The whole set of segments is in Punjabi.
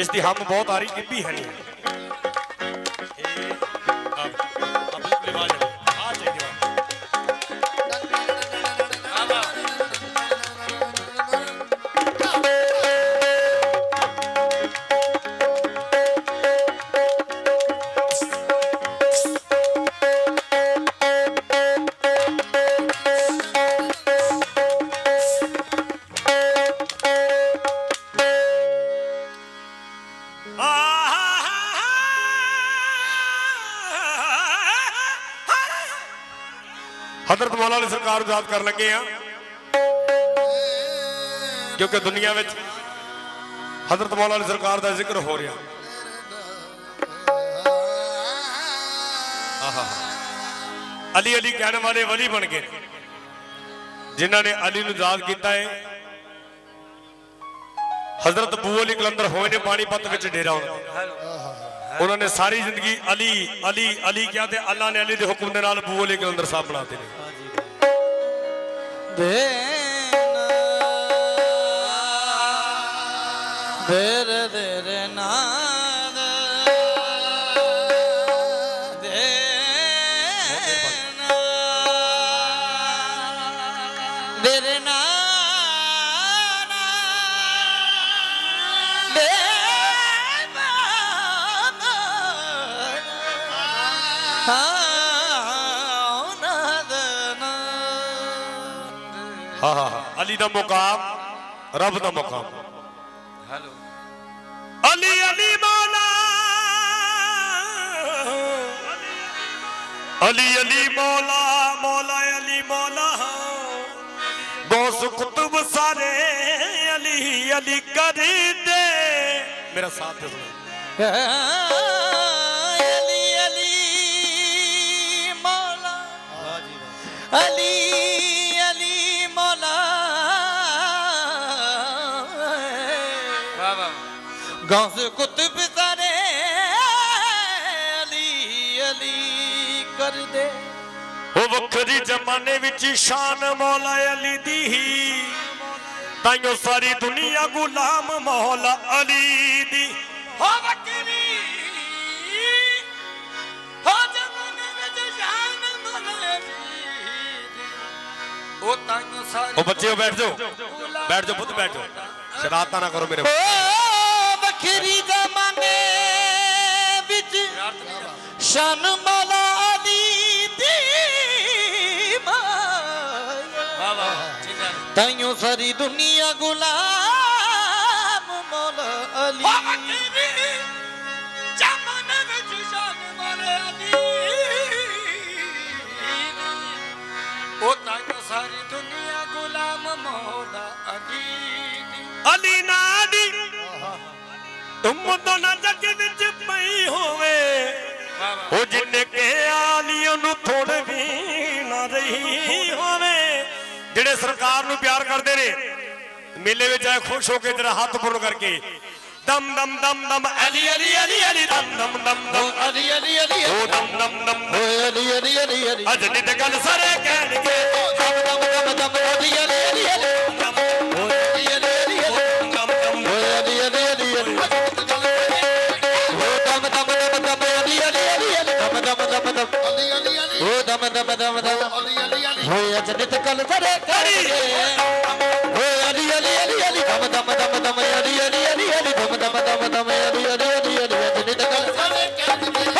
ਇਸ ਦੀ ਹਮ ਬਹੁਤ ਆ ਰਹੀ ਕਿੱਬੀ ਹੈ ਨਹੀਂ ਹਜ਼ਰਤ ਮੌਲਾ ਅਲੀ ਸਰਕਾਰ ਨੂੰ ਯਾਦ ਕਰਨ ਲੱਗੇ ਆ ਕਿਉਂਕਿ ਦੁਨੀਆ ਵਿੱਚ ਹਜ਼ਰਤ ਮੌਲਾ ਅਲੀ ਸਰਕਾਰ ਦਾ ਜ਼ਿਕਰ ਹੋ ਰਿਹਾ। ਆਹਾ। ਅਲੀ ਅਲੀ ਕਹਿਣ ਵਾਲੇ ਵਲੀ ਬਣ ਗਏ। ਜਿਨ੍ਹਾਂ ਨੇ ਅਲੀ ਨੂੰ ਯਾਦ ਕੀਤਾ ਹੈ। ਹਜ਼ਰਤ ਬੂ ਅਲੀ ਕਲੰਦਰ ਹੋਏ ਨੇ, ਪਾਣੀਪਤ ਵਿੱਚ ਡੇਰਾ ਉਹਨਾਂ ਉਹਨਾਂ ਨੇ ਸਾਰੀ ਜ਼ਿੰਦਗੀ ਅਲੀ ਅਲੀ ਅਲੀ ਕਿਹਾ ਤੇ ਅੱਲਾ ਨੇ ਅਲੀ ਦੇ ਹੁਕਮ ਦੇ ਨਾਲ ਬੂ ਅਲੀ ਕਲੰਦਰ ਸਾਹਿਬ ਬਣਾਤੇ ਨੇ। ਦੇਰ ਦੇਰ ਨਾਦ ਹਾਂ। ਹਾਂ ਹਾਂ ਅਲੀ ਦਾ ਮੁਕਾਮ ਰੱਬ ਦਾ ਮੁਕਾਮ। ਹੈਲੋ। ਅਲੀ ਅਲੀ ਮੌਲਾ। ਅਲੀ ਅਲੀ ਮੌਲਾ ਮੌਲਾ ਅਲੀ ਮੌਲਾ। ਗੌਸ ਕੁਤਬ ਸਾਰੇ ਅਲੀ ਅਲੀ ਕਰਦੇ। ਮੇਰਾ ਸਾਥ ਦੇ ਸੁਣੋ ਗੌਸ ਕੁਤਬ ਸਾਰੇ ਅਲੀ ਅਲੀ ਕਰਦੇ। ਉਹ ਵੱਖਰੀ ਜ਼ਮਾਨੇ ਵਿੱਚ ਸ਼ਾਨ ਮੌਲਾ ਅਲੀ ਦੀ ਹੀ। ਤਾਈਓ ਸਾਰੀ ਦੁਨੀਆ ਗੁਲਾਮ ਮੌਲਾ ਅਲੀ ਦੀ। ਹੋ ਵਕਰੀ ਹੋ ਜਮਨੇ ਵਿੱਚ ਜਾਨ ਮਲੇ ਉਹ ਤਾਂ ਸਾਰੇ ਉਹ ਬੱਚਿਓ ਬੈਠ ਜਾਓ। ਬੈਠ ਜਾਓ ਪੁੱਤ ਬੈਠ ਜਾਓ। ਸ਼ਰਾਰਤਾਂ ਨਾ ਕਰੋ ਮੇਰੇ ਓ ਵਖਰੀ ਜ਼ਮਾਨੇ ਵਿੱਚ ਸ਼ਨ ਮੌਲਾ ਅਲੀ ਦੀ ਮਾਇਆ ਵਾਹ ਵਾਹ ਜਿੰਨਾ ਤਾਈਓ ਸਾਰੀ ਦੁਨੀਆ ਗੁਲਾਮ ਮੌਲਾ ਅਲੀ ਜੱਗ ਵਿੱਚ ਪਈ ਹੋਵੇ। ਉਹ ਜਿੰਨੇ ਕਿਹਾ ਅਲੀ ਉਹਨੂੰ ਥੋੜ ਵੀ ਨਾ ਰਹੀ ਹੋਵੇ। ਜਿਹੜੇ ਸਰਕਾਰ ਨੂੰ ਪਿਆਰ ਕਰਦੇ ਨੇ ਮੇਲੇ ਵਿੱਚ ਆਏ ਖੁਸ਼ ਹੋ ਕੇ ਤੇਰਾ ਹੱਥ ਪੁਰ ਕਰਕੇ। ਦਮ ਦਮ ਦਮ ਦਮ ਅਲੀ ਅਲੀ ਅਲੀ ਅਲੀ ਦਮ ਦਮ ਦਮ ਦਮ। ਅਲੀ ਅਲੀ ਅਲੀ ਉਹ ਦਮ ਦਮ ਦਮ ਅਲੀ ਅਲੀ ਅਲੀ ਅਲੀ। ਅੱਜ ਨਿਤ ਗੱਲ ਸਾਰੇ ਕਹਿਣਗੇ। ਦਮ ਦਮ ਦਮ ਦਮ ਹੋਏ ਅੱਜ ਨਿਤ ਕਲ ਫਰੇ ਕਰੀ ਹੋਏ ਅਲੀ ਅਲੀ ਅਲੀ ਅਲੀ ਦਮ ਦਮ ਦਮ ਦਮ ਅਲੀ ਅਲੀ ਅਲੀ ਅਲੀ ਦਮ ਦਮ ਦਮ ਦਮ ਅਲੀ ਅਲੀ ਅਲੀ ਅਲੀ ਅੱਜ ਨਿਤ ਕਲ ਫਰੇ ਕਰੀ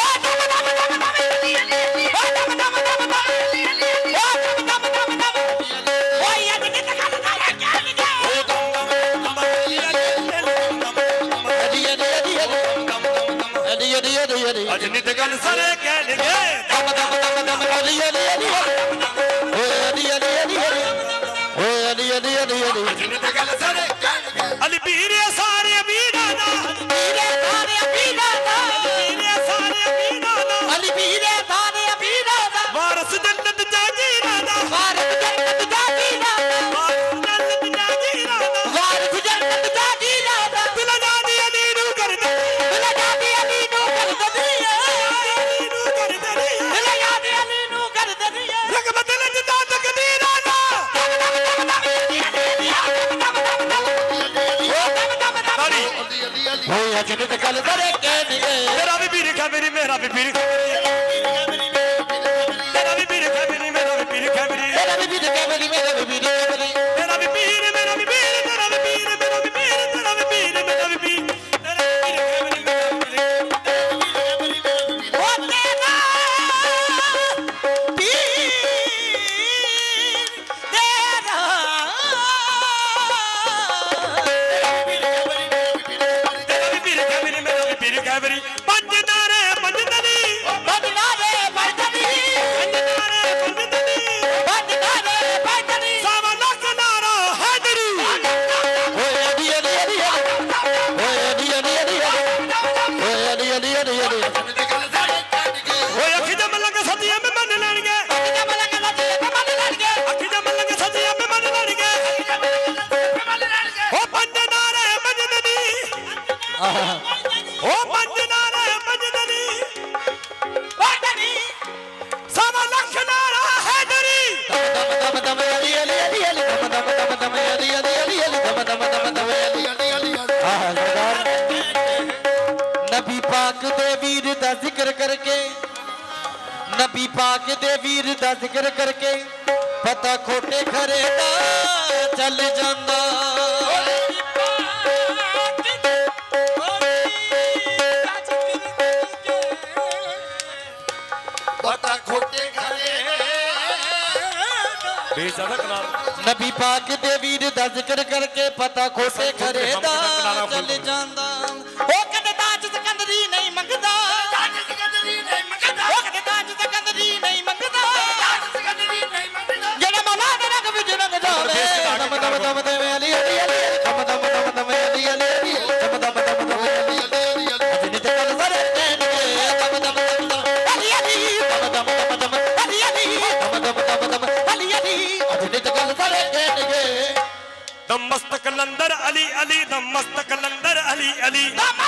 ਅੱਜ ਨਿਤ ਗੱਲ ਸਾਰੇ ਕਹਿ ਲਗੇ அழியல ਅਲੀ ਹੋਇਆ ਜਿੰਨੇ ਤੇ ਗੱਲ ਕਰੇ ਕਹਿੰਦੇ ਮੇਰਾ ਵੀ ਵੀਰ ਕਾ ਮੇਰੀ ਮੇਰਾ ਵੀ ਵੀਰ ਖੈਬਰੀ ਪੰਜ ਨਾਰੇ ਪੰਜ ਤਲੀ ਬੰਦਨਾ ਰੇ ਬੰਦਨੀ ਪੰਜ ਨਾਰੇ ਪੰਜ ਤਲੀ ਬੰਦਨਾ ਰੇ ਬੰਦਨੀ ਸਵਾ ਲੱਖ ਨਾਰਾ ਹੈਦਰੀ ਓਏ ਅੜੀ ਅੜੀ ਅੜੀ ਓਏ ਅੜੀ ਅੜੀ ਅੜੀ ਓਏ ਅੜੀ ਅੜੀ ਅੜੀ ਓਏ ਅੱਖੀ ਜਮ ਲੰਗ ਸੱਜੀਆਂ ਮੈਂ ਮੰਨ ਲੈਣਗੇ। ਜਮ ਲਗਾ ਤੇ ਬੰਦ ਲੜ ਗਏ ਅੱਖੀ ਜਮ ਲੰਗ ਸੱਜੀਆਂ ਮੈਂ ਮੰਨ ਲੈਣਗੇ। ਓ ਪੰਜ ਨਾਰੇ ਪੰਜ ਤਲੀ ਓ ਪੰਜ ਨਾਰੇ ਪੰਜ ਤਲੀ ਸਵਾ ਲੱਖ ਨਾਰਾ ਹੈਦਰੀ। ਦਮ ਦਮ ਦਮ ਅੜੀ ਅੜੀ ਅੜੀ ਅੜੀ ਦਮ ਦਮ ਦਮ ਦਮ ਅੜੀ ਅੜੀ ਅੜੀ ਅੜੀ ਦਮ ਦਮ ਦਮ ਦਮ ਅੜੀ ਆਹ ਸਰਦਾਰ ਨਬੀ ਪਾਕ ਦੇ ਵੀਰ ਦਾ ਜ਼ਿਕਰ ਕਰਕੇ, ਨਬੀ ਪਾਕ ਦੇ ਵੀਰ ਦਾ ਜ਼ਿਕਰ ਕਰਕੇ, ਪਤਾ ਖੋਟੇ ਖਰੇ ਦਾ ਚੱਲ ਜਾਂਦਾ। ਨਬੀ ਪਾਕ ਦੇ ਵੀਰ ਦਾ ਜ਼ਿਕਰ ਕਰਕੇ ਪਤਾ ਖੋਟੇ ਖਰੇ ਦਾ ਕਹਿਣਗੇ